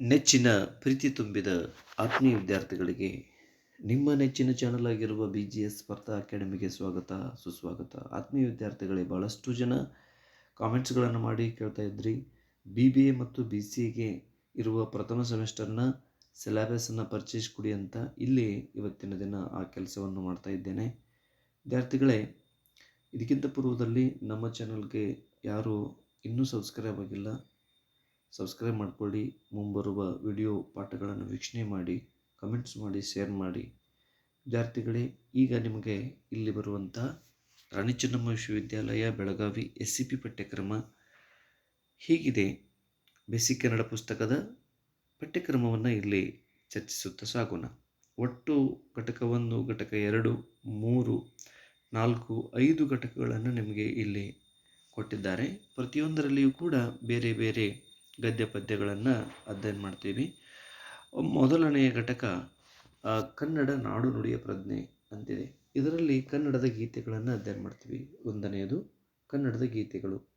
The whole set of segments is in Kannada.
ನೆಚ್ಚಿನ ಪ್ರೀತಿ ತುಂಬಿದ ಆತ್ಮೀಯ ವಿದ್ಯಾರ್ಥಿಗಳಿಗೆ ನಿಮ್ಮ ನೆಚ್ಚಿನ ಚಾನಲ್ ಆಗಿರುವ ಬಿ ಜಿ ಎಸ್ ಸ್ಪರ್ಧಾ ಅಕಾಡೆಮಿಗೆ ಸ್ವಾಗತ, ಸುಸ್ವಾಗತ. ಆತ್ಮೀಯ ವಿದ್ಯಾರ್ಥಿಗಳೇ ಭಾಳಷ್ಟು ಜನ ಕಾಮೆಂಟ್ಸ್ಗಳನ್ನು ಮಾಡಿ ಕೇಳ್ತಾ ಇದ್ರಿ. ಬಿ ಬಿ ಎ ಮತ್ತು ಬಿ ಸಿ ಎಗೆ ಇರುವ ಪ್ರಥಮ ಸೆಮಿಸ್ಟರ್ನ ಸಿಲೆಬಸನ್ನು ಪರ್ಚೇಸ್ ಕೊಡಿ ಅಂತ ಇಲ್ಲಿ ಇವತ್ತಿನ ದಿನ ಆ ಕೆಲಸವನ್ನು ಮಾಡ್ತಾ ಇದ್ದೇನೆ. ವಿದ್ಯಾರ್ಥಿಗಳೇ, ಇದಕ್ಕಿಂತ ಪೂರ್ವದಲ್ಲಿ ನಮ್ಮ ಚಾನಲ್ಗೆ ಯಾರು ಇನ್ನೂ ಸಬ್ಸ್ಕ್ರೈಬ್ ಆಗಿಲ್ಲ. ಸಬ್ಸ್ಕ್ರೈಬ್ ಮಾಡಿಕೊಳ್ಳಿ, ಮುಂಬರುವ ವಿಡಿಯೋ ಪಾಠಗಳನ್ನು ವೀಕ್ಷಣೆ ಮಾಡಿ, ಕಮೆಂಟ್ಸ್ ಮಾಡಿ, ಶೇರ್ ಮಾಡಿ. ವಿದ್ಯಾರ್ಥಿಗಳೇ, ಈಗ ನಿಮಗೆ ಇಲ್ಲಿ ಬರುವಂಥ ರಾಣಿ ಚೆನ್ನಮ್ಮ ವಿಶ್ವವಿದ್ಯಾಲಯ, ಬೆಳಗಾವಿ ಎಸ್ ಸಿ ಪಿ ಪಠ್ಯಕ್ರಮ ಹೀಗಿದೆ? ಬೇಸಿಕ್ ಕನ್ನಡ ಪುಸ್ತಕದ ಪಠ್ಯಕ್ರಮವನ್ನು ಇಲ್ಲಿ ಚರ್ಚಿಸುತ್ತಾ ಸಾಗೋಣ. ಒಟ್ಟು ಘಟಕ ಒಂದು, ಘಟಕ ಎರಡು, ಮೂರು, ನಾಲ್ಕು, ಐದು ಘಟಕಗಳನ್ನು ನಿಮಗೆ ಇಲ್ಲಿ ಕೊಟ್ಟಿದ್ದಾರೆ. ಪ್ರತಿಯೊಂದರಲ್ಲಿಯೂ ಕೂಡ ಬೇರೆ ಬೇರೆ ಗದ್ಯ ಪದ್ಯಗಳನ್ನು ಅಧ್ಯಯನ ಮಾಡ್ತೀವಿ. ಮೊದಲನೆಯ ಘಟಕ ಕನ್ನಡ ನಾಡು ನುಡಿಯ ಪ್ರಜ್ಞೆ ಅಂತಿದೆ. ಇದರಲ್ಲಿ ಕನ್ನಡದ ಗೀತೆಗಳನ್ನು ಅಧ್ಯಯನ ಮಾಡ್ತೀವಿ. ಒಂದನೆಯದು, ಕನ್ನಡದ ಗೀತೆಗಳು.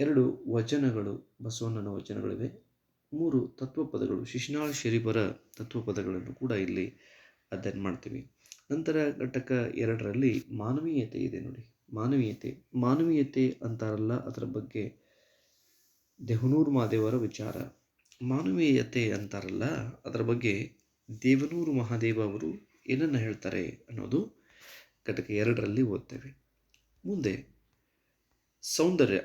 ಎರಡು, ವಚನಗಳು, ಬಸವಣ್ಣನ ವಚನಗಳಿವೆ. ಮೂರು, ತತ್ವಪದಗಳು, ಶಿಶುನಾಳ್ ಶರೀಫರ ತತ್ವಪದಗಳನ್ನು ಕೂಡ ಇಲ್ಲಿ ಅಧ್ಯಯನ ಮಾಡ್ತೀವಿ. ನಂತರ ಘಟಕ ಎರಡರಲ್ಲಿ ಮಾನವೀಯತೆ ಇದೆ ನೋಡಿ. ಮಾನವೀಯತೆ ಮಾನವೀಯತೆ ಅಂತಾರಲ್ಲ ಅದರ ಬಗ್ಗೆ ದೇವನೂರು ಮಹಾದೇವರ ವಿಚಾರ. ಮಾನವೀಯತೆ ಅಂತಾರಲ್ಲ, ಅದರ ಬಗ್ಗೆ ದೇವನೂರು ಮಹಾದೇವ ಅವರು ಏನನ್ನು ಹೇಳ್ತಾರೆ ಅನ್ನೋದು ಘಟಕ ಎರಡರಲ್ಲಿ ಓದ್ತೇವೆ. ಮುಂದೆ, ಸೌಂದರ್ಯ,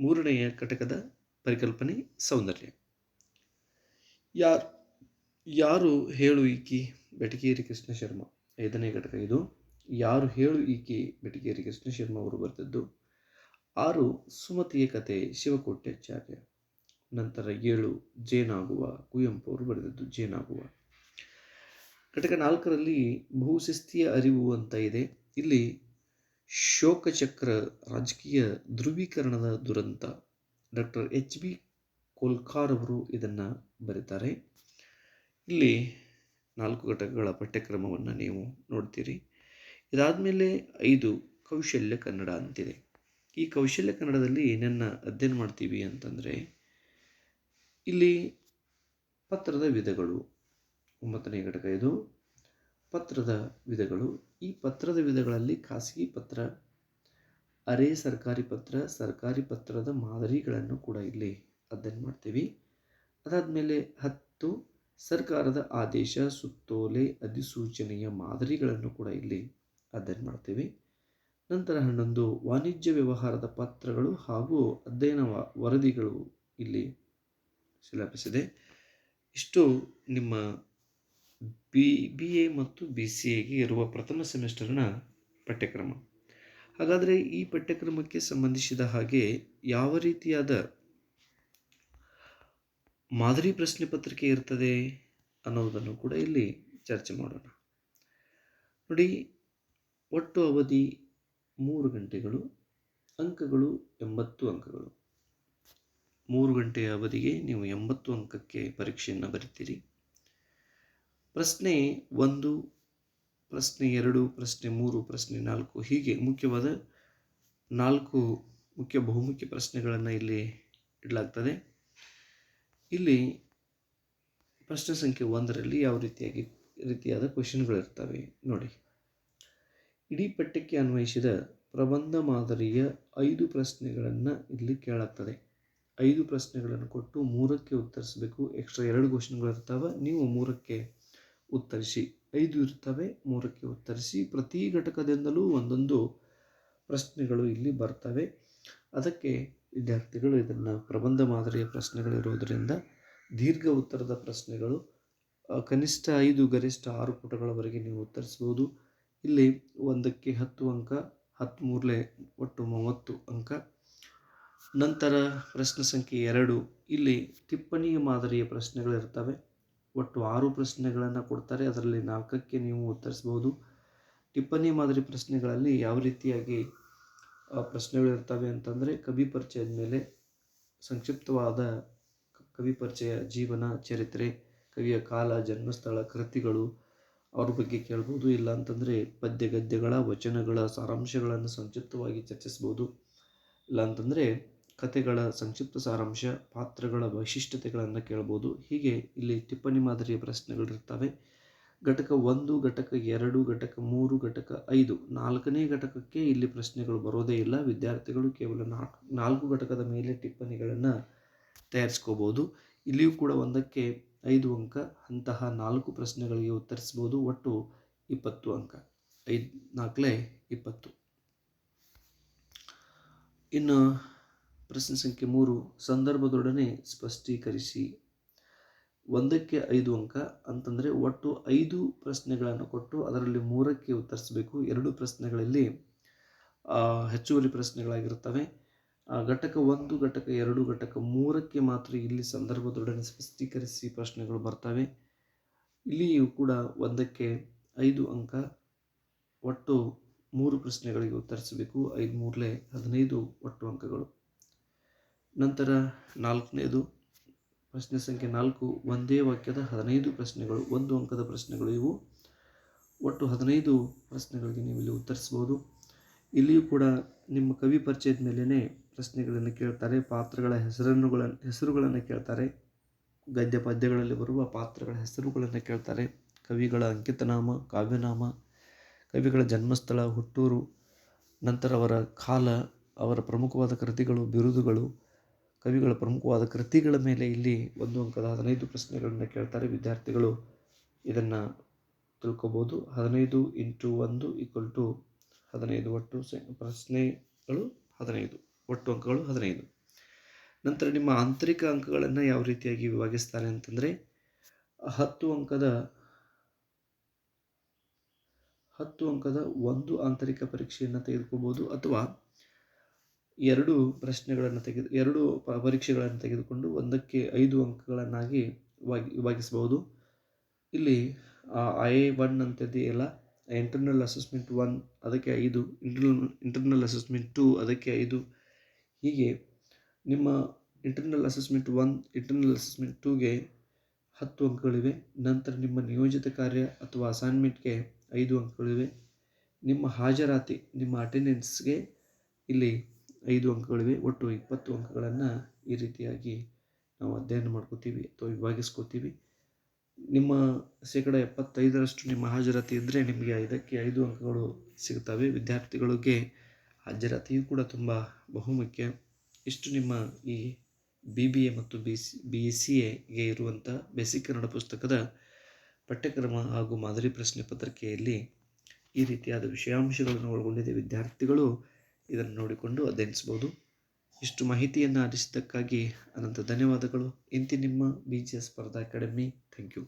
ಮೂರನೆಯ ಘಟಕದ ಪರಿಕಲ್ಪನೆ ಸೌಂದರ್ಯ. ಯಾರು ಯಾರು ಹೇಳು ಈಕಿ ಬೆಟಗೇರಿ ಕೃಷ್ಣ ಶರ್ಮಾ. ಐದನೇ ಘಟಕ ಇದು. ಯಾರು ಹೇಳು ಈಕಿ ಬೆಟಗೇರಿ ಕೃಷ್ಣ ಶರ್ಮಾ ಅವರು ಬರೆದದ್ದು? ಆರು ಸುಮತಿಯ ಕತೆ ಶಿವಕೋಟ್ಯಾಚಾರ್ಯ. ನಂತರ ಏಳು ಜೇನಾಗುವ, ಕುವೆಂಪು ಅವರು ಬರೆದದ್ದು ಜೇನಾಗುವ. ಘಟಕ ನಾಲ್ಕರಲ್ಲಿ ಬಹುಶಿಸ್ತಿಯ ಅರಿವು ಅಂತ ಇದೆ. ಇಲ್ಲಿ ಶೋಕಚಕ್ರ ರಾಜಕೀಯ ಧ್ರುವೀಕರಣದ ದುರಂತ. ಡಾಕ್ಟರ್ ಎಚ್ ಬಿ ಕೋಲ್ಕಾರ್ ಅವರು ಇದನ್ನು ಬರೀತಾರೆ. ಇಲ್ಲಿ ನಾಲ್ಕು ಘಟಕಗಳ ಪಠ್ಯಕ್ರಮವನ್ನು ನೀವು ನೋಡ್ತೀರಿ. ಇದಾದಮೇಲೆ ಐದು ಕೌಶಲ್ಯ ಕನ್ನಡ ಅಂತಿದೆ. ಈ ಕೌಶಲ್ಯ ಕನ್ನಡದಲ್ಲಿ ಏನನ್ನು ಅಧ್ಯಯನ ಮಾಡ್ತೀವಿ ಅಂತಂದರೆ, ಇಲ್ಲಿ ಪತ್ರದ ವಿಧಗಳು ಒಂಬತ್ತನೇ ಘಟಕ ಇದು. ಪತ್ರದ ವಿಧಗಳು, ಈ ಪತ್ರದ ವಿಧಗಳಲ್ಲಿ ಖಾಸಗಿ ಪತ್ರ, ಅರೆ ಸರ್ಕಾರಿ ಪತ್ರ, ಸರ್ಕಾರಿ ಪತ್ರದ ಮಾದರಿಗಳನ್ನು ಕೂಡ ಇಲ್ಲಿ ಅಧ್ಯಯನ ಮಾಡ್ತೀವಿ. ಅದಾದಮೇಲೆ ಹತ್ತು, ಸರ್ಕಾರದ ಆದೇಶ, ಸುತ್ತೋಲೆ, ಅಧಿಸೂಚನೆಯ ಮಾದರಿಗಳನ್ನು ಕೂಡ ಇಲ್ಲಿ ಅಧ್ಯಯನ ಮಾಡ್ತೀವಿ. ನಂತರ ಹನ್ನೊಂದು, ವಾಣಿಜ್ಯ ವ್ಯವಹಾರದ ಪತ್ರಗಳು ಹಾಗೂ ಅಧ್ಯಯನ ವರದಿಗಳು ಇಲ್ಲಿ ಶಿಲಪಿಸಿದೆ. ಇಷ್ಟು ನಿಮ್ಮ ಬಿ ಬಿ ಎ ಮತ್ತು ಬಿ ಸಿ ಎಗೆ ಇರುವ ಪ್ರಥಮ ಸೆಮಿಸ್ಟರ್ನ ಪಠ್ಯಕ್ರಮ. ಹಾಗಾದರೆ ಈ ಪಠ್ಯಕ್ರಮಕ್ಕೆ ಸಂಬಂಧಿಸಿದ ಹಾಗೆ ಯಾವ ರೀತಿಯಾದ ಮಾದರಿ ಪ್ರಶ್ನೆ ಪತ್ರಿಕೆ ಇರ್ತದೆ ಅನ್ನೋದನ್ನು ಕೂಡ ಇಲ್ಲಿ ಚರ್ಚೆ ಮಾಡೋಣ. ನೋಡಿ, ಒಟ್ಟು ಅವಧಿ ಮೂರು ಗಂಟೆಗಳು, ಅಂಕಗಳು ಎಂಬತ್ತು ಅಂಕಗಳು. ಮೂರು ಗಂಟೆಯ ಅವಧಿಗೆ ನೀವು ಎಂಬತ್ತು ಅಂಕಕ್ಕೆ ಪರೀಕ್ಷೆಯನ್ನು ಬರಿತೀರಿ. ಪ್ರಶ್ನೆ ಒಂದು, ಪ್ರಶ್ನೆ ಎರಡು, ಪ್ರಶ್ನೆ ಮೂರು, ಪ್ರಶ್ನೆ ನಾಲ್ಕು, ಹೀಗೆ ಮುಖ್ಯವಾದ ನಾಲ್ಕು ಮುಖ್ಯ ಬಹುಮುಖ್ಯ ಪ್ರಶ್ನೆಗಳನ್ನು ಇಲ್ಲಿ ಇಡಲಾಗ್ತದೆ. ಇಲ್ಲಿ ಪ್ರಶ್ನೆ ಸಂಖ್ಯೆ ಒಂದರಲ್ಲಿ ಯಾವ ರೀತಿಯಾಗಿ, ರೀತಿಯಾದ ಕ್ವಶನ್ಗಳಿರ್ತವೆ ನೋಡಿ. ಇಡೀ ಪಠ್ಯಕ್ಕೆ ಅನ್ವಯಿಸಿದ ಪ್ರಬಂಧ ಮಾದರಿಯ ಐದು ಪ್ರಶ್ನೆಗಳನ್ನು ಇಲ್ಲಿ ಕೇಳುತ್ತದೆ ಐದು ಪ್ರಶ್ನೆಗಳನ್ನು ಕೊಟ್ಟು ಮೂರಕ್ಕೆ ಉತ್ತರಿಸಬೇಕು. ಎಕ್ಸ್ಟ್ರಾ ಎರಡು ಕ್ವಶನ್ಗಳು ಇರ್ತಾವೆ. ನೀವು ಮೂರಕ್ಕೆ ಉತ್ತರಿಸಿ. ಐದು ಇರ್ತವೆ, ಮೂರಕ್ಕೆ ಉತ್ತರಿಸಿ. ಪ್ರತಿ ಘಟಕದಿಂದಲೂ ಒಂದೊಂದು ಪ್ರಶ್ನೆಗಳು ಇಲ್ಲಿ ಬರ್ತವೆ. ಅದಕ್ಕೆ ವಿದ್ಯಾರ್ಥಿಗಳು ಇದನ್ನು ಪ್ರಬಂಧ ಮಾದರಿಯ ಪ್ರಶ್ನೆಗಳಿರೋದರಿಂದ ದೀರ್ಘ ಉತ್ತರದ ಪ್ರಶ್ನೆಗಳು ಕನಿಷ್ಠ ಐದು, ಗರಿಷ್ಠ ಆರು ಪುಟಗಳವರೆಗೆ ನೀವು ಉತ್ತರಿಸ್ಬೋದು ಇಲ್ಲಿ ಒಂದಕ್ಕೆ ಹತ್ತು ಅಂಕ ಹತ್ತು ಮೂರಲೆ ಒಟ್ಟು ಮೂವತ್ತು ಅಂಕ. ನಂತರ ಪ್ರಶ್ನೆ ಸಂಖ್ಯೆ ಎರಡು. ಇಲ್ಲಿ ಟಿಪ್ಪಣಿಯ ಮಾದರಿಯ ಪ್ರಶ್ನೆಗಳಿರ್ತವೆ. ಒಟ್ಟು ಆರು ಪ್ರಶ್ನೆಗಳನ್ನು ಕೊಡ್ತಾರೆ. ಅದರಲ್ಲಿ ನಾಲ್ಕಕ್ಕೆ ನೀವು ಉತ್ತರಿಸ್ಬೋದು. ಟಿಪ್ಪಣಿ ಮಾದರಿ ಪ್ರಶ್ನೆಗಳಲ್ಲಿ ಯಾವ ರೀತಿಯಾಗಿ ಪ್ರಶ್ನೆಗಳಿರ್ತವೆ ಅಂತಂದರೆ ಕವಿ ಪರಿಚಯದ ಮೇಲೆ ಸಂಕ್ಷಿಪ್ತವಾದ ಕವಿ ಪರಿಚಯ, ಜೀವನ, ಚರಿತ್ರೆ, ಕವಿಯ ಕಾಲ, ಜನ್ಮಸ್ಥಳ, ಕೃತಿಗಳು ಅವ್ರ ಬಗ್ಗೆ ಕೇಳ್ಬೋದು ಇಲ್ಲ ಅಂತಂದರೆ ಪದ್ಯ ಗದ್ಯಗಳ ವಚನಗಳ, ಸಾರಾಂಶಗಳನ್ನು ಸಂಕ್ಷಿಪ್ತವಾಗಿ ಚರ್ಚಿಸ್ಬೋದು. ಇಲ್ಲ ಅಂತಂದರೆ ಕಥೆಗಳ ಸಂಕ್ಷಿಪ್ತ ಸಾರಾಂಶ, ಪಾತ್ರಗಳ ವೈಶಿಷ್ಟ್ಯತೆಗಳನ್ನು ಕೇಳ್ಬೋದು. ಹೀಗೆ ಇಲ್ಲಿ ಟಿಪ್ಪಣಿ ಮಾದರಿಯ ಪ್ರಶ್ನೆಗಳಿರ್ತವೆ. ಘಟಕ ಒಂದು, ಘಟಕ ಎರಡು, ಘಟಕ ಮೂರು, ಘಟಕ ಐದು, ನಾಲ್ಕನೇ ಘಟಕಕ್ಕೆ ಇಲ್ಲಿ ಪ್ರಶ್ನೆಗಳು ಬರೋದೇ ಇಲ್ಲ. ವಿದ್ಯಾರ್ಥಿಗಳು ಕೇವಲ ನಾಲ್ಕು ನಾಲ್ಕು ಘಟಕದ ಮೇಲೆ ಟಿಪ್ಪಣಿಗಳನ್ನು ತಯಾರಿಸ್ಕೋಬೋದು. ಇಲ್ಲಿಯೂ ಕೂಡ ಒಂದಕ್ಕೆ ಐದು ಅಂಕ, ಅಂತಹ ನಾಲ್ಕು ಪ್ರಶ್ನೆಗಳಿಗೆ ಉತ್ತರಿಸ್ಬೋದು ಒಟ್ಟು ಇಪ್ಪತ್ತು ಅಂಕ. ಐದು, ನಾಲ್ಕಲೇ ಇಪ್ಪತ್ತು. ಇನ್ನು ಪ್ರಶ್ನೆ ಸಂಖ್ಯೆ ಮೂರು, ಸಂದರ್ಭದೊಡನೆ ಸ್ಪಷ್ಟೀಕರಿಸಿ. ಒಂದಕ್ಕೆ ಐದು ಅಂಕ, ಅಂತಂದರೆ ಒಟ್ಟು ಐದು ಪ್ರಶ್ನೆಗಳನ್ನು ಕೊಟ್ಟು ಅದರಲ್ಲಿ ಮೂರಕ್ಕೆ ಉತ್ತರಿಸಬೇಕು. ಎರಡು ಪ್ರಶ್ನೆಗಳಲ್ಲಿ ಹೆಚ್ಚುವರಿ ಪ್ರಶ್ನೆಗಳಾಗಿರುತ್ತವೆ. ಘಟಕ ಒಂದು, ಘಟಕ ಎರಡು, ಘಟಕ ಮೂರಕ್ಕೆ ಮಾತ್ರ ಇಲ್ಲಿ ಸಂದರ್ಭದೊಡನೆ ಸ್ಪಷ್ಟೀಕರಿಸಿ ಪ್ರಶ್ನೆಗಳು ಬರ್ತವೆ. ಇಲ್ಲಿಯೂ ಕೂಡ ಒಂದಕ್ಕೆ ಐದು ಅಂಕ, ಒಟ್ಟು ಮೂರು ಪ್ರಶ್ನೆಗಳಿಗೆ ಉತ್ತರಿಸಬೇಕು. ಐದು ಮೂರಲೆ ಹದಿನೈದು ಒಟ್ಟು ಅಂಕಗಳು. ನಂತರ ನಾಲ್ಕನೇದು, ಪ್ರಶ್ನೆ ಸಂಖ್ಯೆ ನಾಲ್ಕು, ಒಂದೇ ವಾಕ್ಯದ ಹದಿನೈದು ಪ್ರಶ್ನೆಗಳು, ಒಂದು ಅಂಕದ ಪ್ರಶ್ನೆಗಳು ಇವು. ಒಟ್ಟು ಹದಿನೈದು ಪ್ರಶ್ನೆಗಳಿಗೆ ನೀವು ಇಲ್ಲಿ ಉತ್ತರಿಸ್ಬೋದು ಇಲ್ಲಿಯೂ ಕೂಡ ನಿಮ್ಮ ಕವಿ ಪರಿಚಯದ ಮೇಲೇ ಪ್ರಶ್ನೆಗಳನ್ನು ಕೇಳ್ತಾರೆ, ಪಾತ್ರಗಳ ಹೆಸರನ್ನುಗಳ ಹೆಸರುಗಳನ್ನು ಕೇಳ್ತಾರೆ, ಗದ್ಯ ಪದ್ಯಗಳಲ್ಲಿ ಬರುವ ಪಾತ್ರಗಳ ಹೆಸರುಗಳನ್ನು ಕೇಳ್ತಾರೆ. ಕವಿಗಳ ಅಂಕಿತನಾಮ, ಕಾವ್ಯನಾಮ, ಕವಿಗಳ ಜನ್ಮಸ್ಥಳ, ಹುಟ್ಟೂರು, ನಂತರ ಅವರ ಕಾಲ, ಅವರ ಪ್ರಮುಖವಾದ ಕೃತಿಗಳು, ಬಿರುದುಗಳು, ಕವಿಗಳ ಪ್ರಮುಖವಾದ ಕೃತಿಗಳ ಮೇಲೆ ಇಲ್ಲಿ ಒಂದು ಅಂಕದ ಹದಿನೈದು ಪ್ರಶ್ನೆಗಳನ್ನು ಕೇಳ್ತಾರೆ ವಿದ್ಯಾರ್ಥಿಗಳು. ಇದನ್ನು ತಿಳ್ಕೊಬೋದು. ಹದಿನೈದು ಇಂಟು ಒಂದು ಈಕ್ವಲ್ ಟು ಹದಿನೈದು, ಒಟ್ಟು ಪ್ರಶ್ನೆಗಳು ಹದಿನೈದು, ಒಟ್ಟು ಅಂಕಗಳು ಹದಿನೈದು. ನಂತರ ನಿಮ್ಮ ಆಂತರಿಕ ಅಂಕಗಳನ್ನು ಯಾವ ರೀತಿಯಾಗಿ ವಿಭಾಗಿಸ್ತಾರೆ ಅಂತಂದರೆ, ಹತ್ತು ಅಂಕದ ಹತ್ತು ಅಂಕದ ಒಂದು ಆಂತರಿಕ ಪರೀಕ್ಷೆಯನ್ನು ತೆಗೆದುಕೋಬೋದು ಅಥವಾ ಎರಡು ಪ್ರಶ್ನೆಗಳನ್ನು ತೆಗೆದು, ಎರಡು ಪರೀಕ್ಷೆಗಳನ್ನು ತೆಗೆದುಕೊಂಡು ಒಂದಕ್ಕೆ ಐದು ಅಂಕಗಳನ್ನಾಗಿ ವಿಭಾಗಿ ವಿಭಾಗಿಸಬಹುದು ಇಲ್ಲಿ ಐ ಒನ್ ಅಂತಿದೆಯಲ್ಲ ಇಂಟರ್ನಲ್ ಅಸೆಸ್ಮೆಂಟ್ ಒನ್ ಅದಕ್ಕೆ ಐದು ಇಂಟರ್ನಲ್ ಇಂಟರ್ನಲ್ ಅಸೆಸ್ಮೆಂಟ್ ಟು ಅದಕ್ಕೆ ಐದು. ಹೀಗೆ ನಿಮ್ಮ internal assessment one internal assessment ಟೂಗೆ ಹತ್ತು ಅಂಕಗಳಿವೆ. ನಂತರ ನಿಮ್ಮ ನಿಯೋಜಿತ ಕಾರ್ಯ ಅಥವಾ ಅಸೈನ್ಮೆಂಟ್ಗೆ ಐದು ಅಂಕಗಳಿವೆ. ನಿಮ್ಮ ಹಾಜರಾತಿ, ನಿಮ್ಮ ಅಟೆಂಡೆನ್ಸ್ಗೆ ಇಲ್ಲಿ ಐದು ಅಂಕಗಳಿವೆ. ಒಟ್ಟು ಇಪ್ಪತ್ತು ಅಂಕಗಳನ್ನು ಈ ರೀತಿಯಾಗಿ ನಾವು ಅಧ್ಯಯನ ಮಾಡ್ಕೋತೀವಿ ಅಥವಾ ವಿಭಾಗಿಸ್ಕೋತೀವಿ. ನಿಮ್ಮ ಶೇಕಡ ಎಪ್ಪತ್ತೈದರಷ್ಟು ನಿಮ್ಮ ಹಾಜರಾತಿ ಇದ್ದರೆ ನಿಮಗೆ ಇದಕ್ಕೆ ಐದು ಅಂಕಗಳು ಸಿಗ್ತವೆ. ವಿದ್ಯಾರ್ಥಿಗಳಿಗೆ ಹಾಜರಾತಿಯು ಕೂಡ ತುಂಬ ಬಹುಮುಖ್ಯ. ಇಷ್ಟು ನಿಮ್ಮ ಈ ಬಿ ಬಿ ಎ ಮತ್ತು ಬಿ ಸಿ ಬಿ ಸಿ ಎಗೆ ಇರುವಂಥ ಬೇಸಿಕ್ ಕನ್ನಡ ಪುಸ್ತಕದ ಪಠ್ಯಕ್ರಮ ಹಾಗೂ ಮಾದರಿ ಪ್ರಶ್ನೆ ಪತ್ರಿಕೆಯಲ್ಲಿ ಈ ರೀತಿಯಾದ ವಿಷಯಾಂಶಗಳನ್ನು ಒಳಗೊಂಡಿದೆ. ವಿದ್ಯಾರ್ಥಿಗಳು ಇದನ್ನು ನೋಡಿಕೊಂಡು ಅಧ್ಯಯನಿಸ್ಬೋದು ಇಷ್ಟು ಮಾಹಿತಿಯನ್ನು ಆರಿಸಿದ್ದಕ್ಕಾಗಿ ಅನಂತ ಧನ್ಯವಾದಗಳು. ಇಂತಿ ನಿಮ್ಮ ಬಿ ಜಿ ಎಸ್ ಸ್ಪರ್ಧಾ ಅಕಾಡೆಮಿ ಥ್ಯಾಂಕ್ ಯು